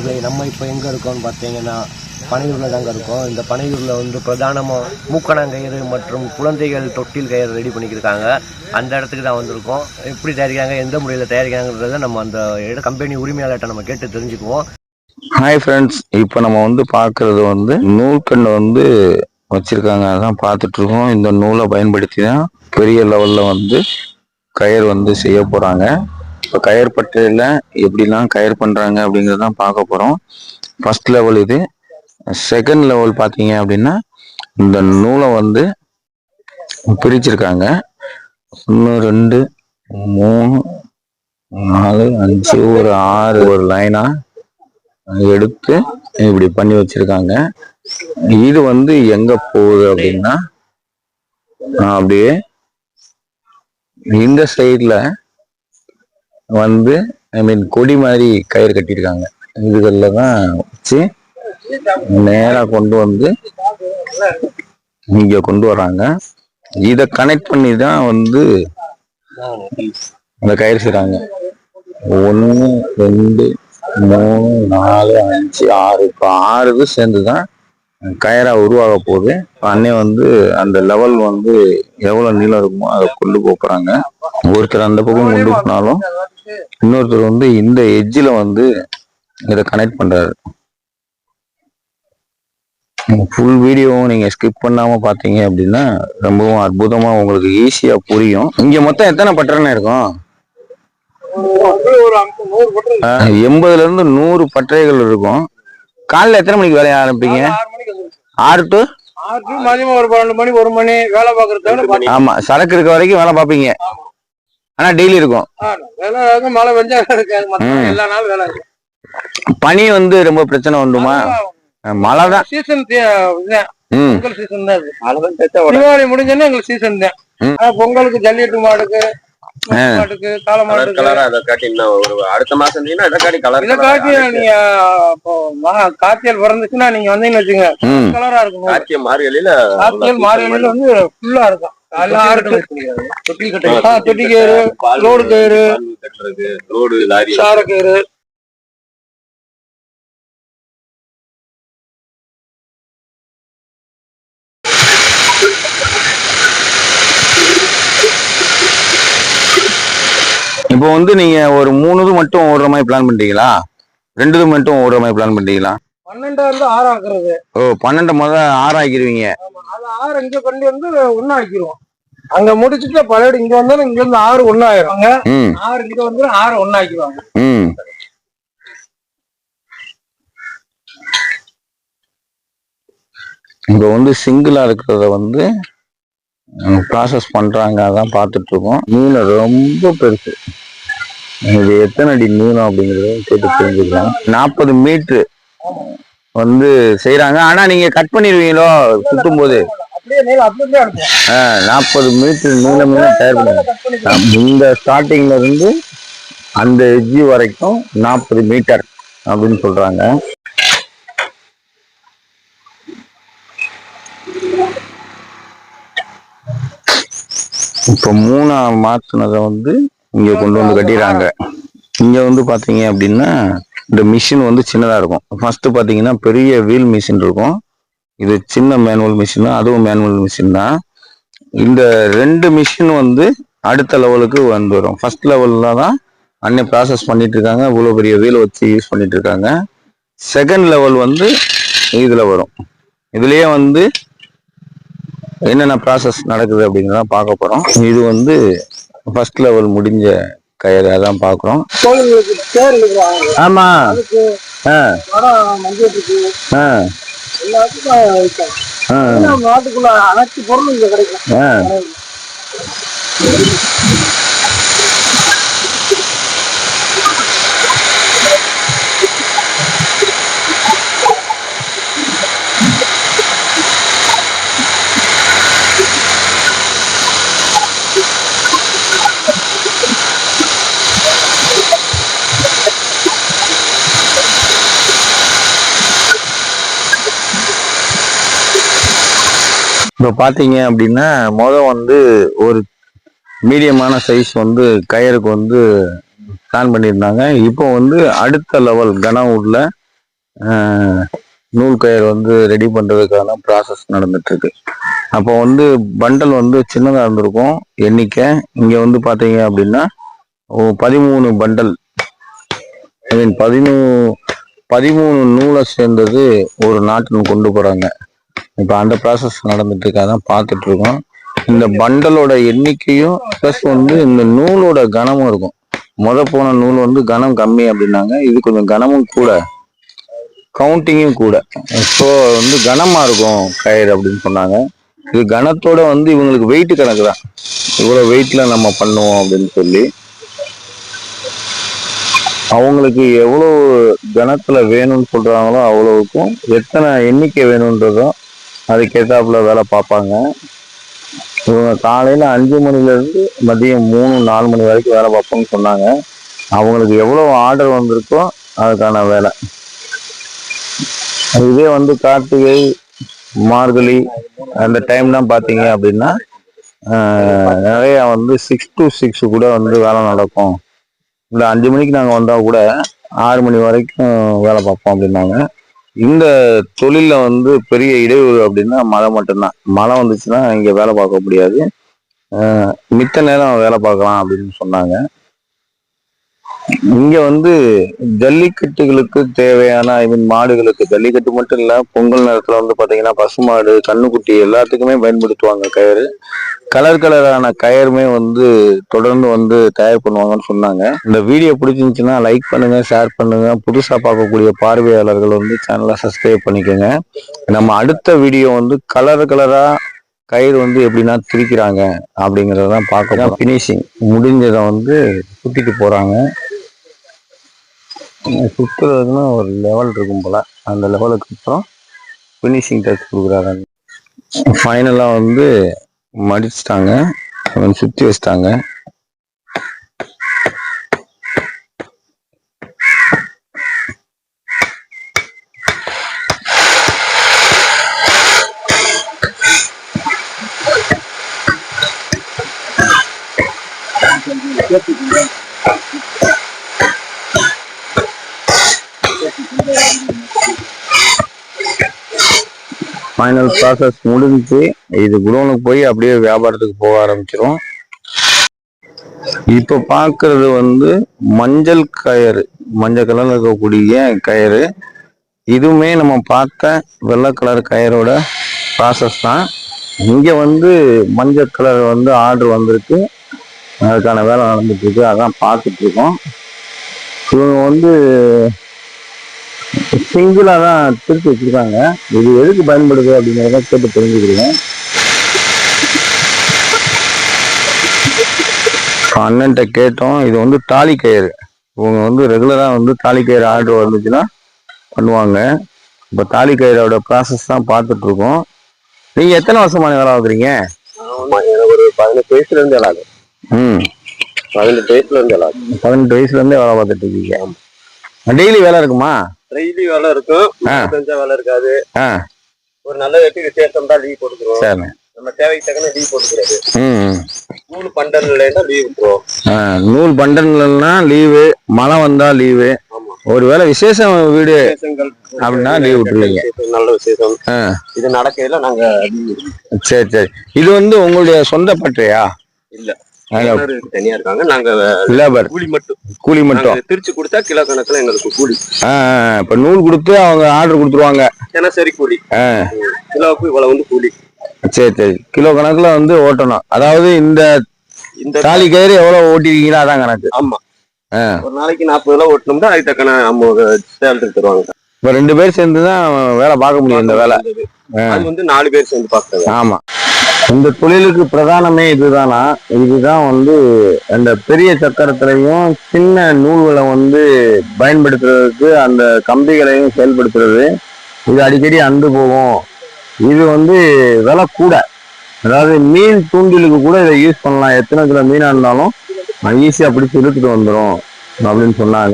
நண்பர்களே நம்ம இப்போ எங்கே இருக்கோம்னு பார்த்தீங்கன்னா பனையூரில் தாங்க இருக்கோம். இந்த பனையூரில் வந்து பிரதானமாக மூக்கணாங்கயிறு மற்றும் குழந்தைகள் தொட்டில் கயிறு ரெடி பண்ணிக்கிருக்காங்க. அந்த இடத்துக்கு தான் வந்திருக்கோம். எப்படி தயாரிக்கிறாங்க எந்த முறையில் தயாரிக்கிறாங்கிறத நம்ம அந்த இட கம்பெனி உரிமையாளர்கிட்ட நம்ம கேட்டு தெரிஞ்சுக்குவோம். ஹாய் ஃப்ரெண்ட்ஸ் இப்போ நம்ம வந்து பார்க்குறது வந்து நூல்கண்டு வந்து வச்சுருக்காங்க. அதான் பார்த்துட்ருக்கோம் இந்த நூலை பயன்படுத்தி தான் பெரிய லெவலில் வந்து கயிறு வந்து செய்ய போகிறாங்க இப்போ கயர் பட்டையில் எப்படிலாம் கயர் பண்ணுறாங்க அப்படிங்கிறது தான் பார்க்க போகிறோம் ஃபர்ஸ்ட் லெவல் இது. செகண்ட் லெவல் பார்த்தீங்க அப்படின்னா இந்த நூலை வந்து பிரிச்சிருக்காங்க. ஒன்று ரெண்டு மூணு நாலு அஞ்சு ஒரு ஆறு ஒரு லைனாக எடுத்து இப்படி பண்ணி வச்சிருக்காங்க. இது வந்து எங்கே போகுது அப்படின்னா அப்படியே இந்த சைடில் வந்து ஐ மீன் கொடி மாதிரி கயிறு கட்டியிருக்காங்க. இதுகளில் தான் வச்சு நேராக கொண்டு வந்து இங்கே கொண்டு வர்றாங்க. இதை கனெக்ட் பண்ணி தான் வந்து அந்த கயிறு செய்கிறாங்க ஒன்று ரெண்டு மூணு நாலு அஞ்சு ஆறு. இப்போ ஆறு இது சேர்ந்து தான் கயிறாக உருவாக போகுது. அன்னே வந்து அந்த லெவல் வந்து எவ்வளோ நீளம் இருக்குமோ அதை கொண்டு போகிறாங்க ஒருத்தர் அந்த பக்கம் கொண்டு போனாலும் இன்னொருத்தர் வந்து இந்த எட்ஜில் வந்து இதை கனெக்ட் பண்றாரு. ஃபுல் வீடியோவும் நீங்க ஸ்கிப் பண்ணாம பாத்தீங்க அப்படின்னா ரொம்பவும் அற்புதமா உங்களுக்கு ஈஸியா புரியும். இங்க மொத்தம் எத்தனை பட்டறனை இருக்கும்? எண்பதுல இருந்து நூறு பட்டறைகள் இருக்கும். காலைல எத்தனை மணிக்கு வேலைய ஆரம்பிப்பீங்க? ஆறு டு ஆறு மதியம் ஒரு பன்னெண்டு மணி ஒரு மணி வேலை ஆமா சரக்கு இருக்க வரைக்கும் வேலை பார்ப்பீங்க. ஆனா டெய்லி இருக்கும். மழை பெஞ்சா. எல்லா நாளும் வேலை இருக்கு பனி வந்து ரொம்ப பிரச்சனை உண்டுமா? மழை தான் சீசன் சீசன் தான் இது தீபாவளி முடிஞ்சோன்னா எங்களுக்கு சீசன் தான். ஆனா பொங்கலுக்கு ஜல்லிக்கட்டு மாடுக்கு அடுத்த மாசம் காய்ச்சல் பிறந்துச்சுன்னா நீங்க வந்தீங்கன்னு வச்சுங்க கலரா இருக்கும் கார்த்திகை மார்கழியில காய்ச்சல் மாறிகளில் வந்து ஃபுல்லா இருக்கும். தொட்டி கயிறு, லோடு கயிறு. கட்டுறது ரோடு லாரி. சாரக்கயிறு இப்போ வந்து நீங்க ஒரு மூணு இது மட்டும் ஓடுற மாதிரி பிளான் பண்றீங்களா ரெண்டு இது மட்டும் ஓடுற மாதிரி பிளான் பண்றீங்களா பன்னெண்டா இருந்து ஆறு ஆக்குறது. ஓ பன்னெண்டு முத ஆறு ஆக்கிடுவீங்க அது ஆறு இங்க கொண்டு வந்து ஆக்கிடுவோம் அங்க முடிச்சுட்டு பழைய இங்க வந்தாலும் இங்க இருந்து ஆறு ஒண்ணு ஆயிரும் ஆறு இங்க வந்து ஆறு ஒண்ணு ஆக்கிடுவாங்க. இப்போ வந்து சிங்கிளா இருக்கிறத வந்து ப்ராசஸ் பண்றாங்க. அதான் பார்த்துட்டு இருக்கோம் நீளம் ரொம்ப பெருசு. இது எத்தனை அடி நீளம் அப்படிங்கறத கேட்டு தெரிஞ்சுக்கலாம். நாற்பது மீட்ரு வந்து செய்றாங்க. ஆனா நீங்க கட் பண்ணிடுவீங்களோ சுத்தும் போது நாற்பது மீட்டர் நீளம் தயார் பண்ணுவாங்க கட் பண்ணி இந்த ஸ்டார்டிங்ல இருந்து அந்த எட்ஜி வரைக்கும் நாற்பது மீட்டர் அப்படின்னு சொல்றாங்க. இப்போ மூணா மாத்துனதை வந்து இங்க கொண்டு வந்து கட்டிடுறாங்க இங்க வந்து பாத்தீங்க அப்படின்னா இந்த மிஷின் வந்து சின்னதாக இருக்கும். ஃபர்ஸ்ட் பார்த்தீங்கன்னா பெரிய வீல் மிஷின் இருக்கும். இது சின்ன மேனுவல் மிஷின் அதுவும் மேனுவல் மிஷின் தான். இந்த ரெண்டு மிஷின் வந்து அடுத்த லெவலுக்கு வந்து வரும் ஃபர்ஸ்ட் லெவலில் தான் அன்னை ப்ராசஸ் பண்ணிட்டு இருக்காங்க. இவ்வளோ பெரிய வீல் வச்சு யூஸ் பண்ணிட்டு இருக்காங்க. செகண்ட் லெவல் வந்து இதில் வரும். இதுலேயே வந்து என்னென்ன ப்ராசஸ் நடக்குது அப்படிங்கிறத பார்க்க போகிறோம் இது வந்து ஃபர்ஸ்ட் லெவல் முடிஞ்ச கயிறு அதான் எழுதுவாங்க ஆமா. நாட்டுக்குள்ள அனைத்து பொருளும் இங்க கிடைக்கும். இப்போ பார்த்தீங்க அப்படின்னா மொதல் வந்து ஒரு மீடியமான சைஸ் வந்து கயருக்கு வந்து பிளான் பண்ணியிருந்தாங்க. இப்போ வந்து அடுத்த லெவல் கனவுட்ல நூல் கயிறு வந்து ரெடி பண்ணுறதுக்கான ப்ராசஸ் நடந்துட்டுருக்கு. அப்போ வந்து பண்டல் வந்து சின்னதாக இருந்திருக்கும் எண்ணிக்கை. இங்கே வந்து பார்த்தீங்க அப்படின்னா ஓ, பதிமூணு பண்டல் ஐ மீன் பதிமூ பதிமூணு நூலை சேர்ந்தது ஒரு நாட்டில் கொண்டு போகிறாங்க இப்போ அந்த ப்ராசஸ் நடந்துட்டு இருக்காதான் பார்த்துட்டு இருக்கோம் இந்த பண்டலோட எண்ணிக்கையும் ப்ளஸ் வந்து இந்த நூலோட கனமும் இருக்கும். முத போன நூல் வந்து கனம் கம்மி அப்படின்னாங்க. இது கொஞ்சம் கனமும் கூட. கவுண்டிங்கும் கூட. ஸோ வந்து கனமா இருக்கும் கயிறு அப்படின்னு சொன்னாங்க. இது கனத்தோட வந்து இவங்களுக்கு வெயிட் கணக்கு தான். இவ்வளோ வெயிட்ல நம்ம பண்ணுவோம் அப்படின்னு சொல்லி. அவங்களுக்கு எவ்வளோ கனத்துல வேணும்னு சொல்றாங்களோ அவ்வளோவுக்கும் எத்தனை எண்ணிக்கை வேணுன்றதும் அதுக்கேற்றாப்புல வேலை பார்ப்பாங்க. இவங்க காலையில் அஞ்சு மணிலேருந்து மதியம் மூணு நாலு மணி வரைக்கும் வேலை பார்ப்போம்னு சொன்னாங்க. அவங்களுக்கு எவ்வளோ ஆர்டர் வந்திருக்கோ அதுக்கான வேலை. இதே வந்து கார்த்திகை மார்கழி அந்த டைம்லாம் பார்த்தீங்க அப்படின்னா நிறையா வந்து சிக்ஸ் டு சிக்ஸ் கூட வந்து வேலை நடக்கும். இந்த அஞ்சு மணிக்கு நாங்கள் வந்தால் கூட ஆறு மணி வரைக்கும் வேலை பார்ப்போம் அப்படின்னாங்க. இந்த தொழிலில் வந்து பெரிய இடையூறு அப்படின்னா மழை மட்டும்தான். மழை வந்துச்சுன்னா இங்கே வேலை பார்க்க முடியாது. மித்த நேரம் வேலை பார்க்கலாம் அப்படின்னு சொன்னாங்க. இங்க வந்து ஜல்லிக்கட்டுகளுக்கு தேவையான ஐ மீன் மாடுகளுக்கு ஜல்லிக்கட்டு மட்டும் இல்ல பொங்கல் நேரத்துல வந்து பாத்தீங்கன்னா பசுமாடு கண்ணுக்குட்டி எல்லாத்துக்குமே பயன்படுத்துவாங்க கயிறு. கலர் கலரான கயருமே வந்து தொடர்ந்து வந்து தயார் பண்ணுவாங்கன்னு சொன்னாங்க. இந்த வீடியோ பிடிச்சிருந்துச்சுன்னா லைக் பண்ணுங்க ஷேர் பண்ணுங்க. புதுசா பார்க்கக்கூடிய பார்வையாளர்கள் வந்து சேனலை சப்ஸ்கிரைப் பண்ணிக்கோங்க. நம்ம அடுத்த வீடியோ வந்து கலர் கலரா கயிறு வந்து எப்படின்னா திரிக்கிறாங்க அப்படிங்கறதான் பார்க்கலாம் ஃபினிஷிங் முடிஞ்சதை வந்து சுத்திட்டு போறாங்க. சுற்றுறதுன்னு ஒரு லெவல் இருக்கும் போல. அந்த லெவலுக்கு அப்புறம் ஃபினிஷிங் டச் கொடுக்குறாரு ஃபைனலாக வந்து மடிச்சிட்டாங்க. அவன் சுற்றி வச்சிட்டாங்க. ஃபைனல் ப்ராசஸ் முடிஞ்சு இது குடோனுக்கு போய் அப்படியே வியாபாரத்துக்கு போக ஆரம்பிச்சிடும் இப்போ பார்க்கறது வந்து மஞ்சள் கயிறு மஞ்சள் கலரில் இருக்கக்கூடிய கயிறு. இதுவுமே நம்ம பார்த்த வெள்ளை கலர் கயரோட ப்ராசஸ் தான். இங்கே வந்து மஞ்சள் கலர் வந்து ஆர்டர் வந்திருக்கு. அதுக்கான வேலை நடந்துட்டு இருக்கு. அதான் பார்த்துட்ருக்கோம் இவங்க வந்து சிங்கிளா தான் திருப்பி வச்சிருக்காங்க. இது எதுக்கு பயன்படுது அப்படிங்கிறத கேட்டு தெரிஞ்சுக்கிறேன். அண்ணன்ட்ட கேட்டோம் இது வந்து தாலி கயிறு. இவங்க வந்து ரெகுலரா வந்து தாலி கயிறு ஆர்டர் வந்துச்சுன்னா பண்ணுவாங்க. இப்போ தாலி கயிறோட ப்ராசஸ் தான் பார்த்துட்டு இருக்கோம் நீங்க எத்தனை வருஷமா வேலை பார்க்குறீங்க? எனக்கு ஒரு பதினெட்டு வயசுல இருந்து விளாடு ம். பதினெட்டு வயசுல இருந்து விளாடு பதினெட்டு வயசுல இருந்தே வேலை பார்த்துட்டு இருக்கீங்க டெய்லி வேலை இருக்குமா? டெய்லி வேலை இருக்கும். செஞ்சா வேலை இருக்காது. ஒரு நல்ல வெட்டிக்கு சேர்த்தோம்னா லீவ் போட்டுக்கிறோம். நம்ம தேவைக்கு தக்கன லீவ் போட்டுக்கிறது. ம் ம். நூறு பண்டல் இல்லைன்னா லீவ் விட்டுருவோம். நூல் பண்டல்னா லீவு மழை வந்தா லீவு ஒருவேளை விசேஷம் வீடு அப்படின்னா leave விட்டுருவீங்க. நல்ல விசேஷம். இது நடக்கையில நாங்க. சரி சரி. இது வந்து உங்களுடைய சொந்த பட்டறையா? இல்ல. தனியா இருக்காங்க. நாங்க லேபர் கூலி மட்டும். கூலி மட்டும். திருச்சி கொடுத்தா கிலோ கணக்குல எங்களுக்கு கூலி. இப்ப நூல் கொடுத்து அவங்க ஆர்டர் கொடுத்துருவாங்க. தினசரி கூலி. ஆ, கிலோவுக்கு இவ்வளவு வந்து கூலி. சரி சரி. கிலோ கணக்குல வந்து ஓட்டணும். அதாவது இந்த இந்த தாலி கயிறு எவ்வளவு ஓட்டிருக்கீங்களோ அதான் கணக்கு. ஆமா. ஒரு நாளைக்கு நாற்பது ரூபா ஓட்டணும்னா அதுக்கு தக்கன நம்ம சேலரி தருவாங்க. இப்ப ரெண்டு பேர் சேர்ந்து தான் வேலை பார்க்க முடியும் இந்த வேலை. அது வந்து நாலு பேர் சேர்ந்து பார்க்கறது ஆமா. இந்த தொழிலுக்கு பிரதானமே இதுதானா? இதுதான் வந்து அந்த பெரிய சக்கரத்திலையும் சின்ன நூல்களை வந்து பயன்படுத்துறதுக்கு அந்த கம்பிகளையும் செயல்படுத்துறது. இது அடிக்கடி அந்து போகும். இது வந்து விலை கூட. அதாவது மீன் தூண்டிலுக்கு கூட இதை யூஸ் பண்ணலாம். எத்தனை கிலோ மீனாக இருந்தாலும் ஈஸியாக பிடிச்சி இழுத்துட்டு வந்துடும் அப்படின்னு சொன்னாங்க.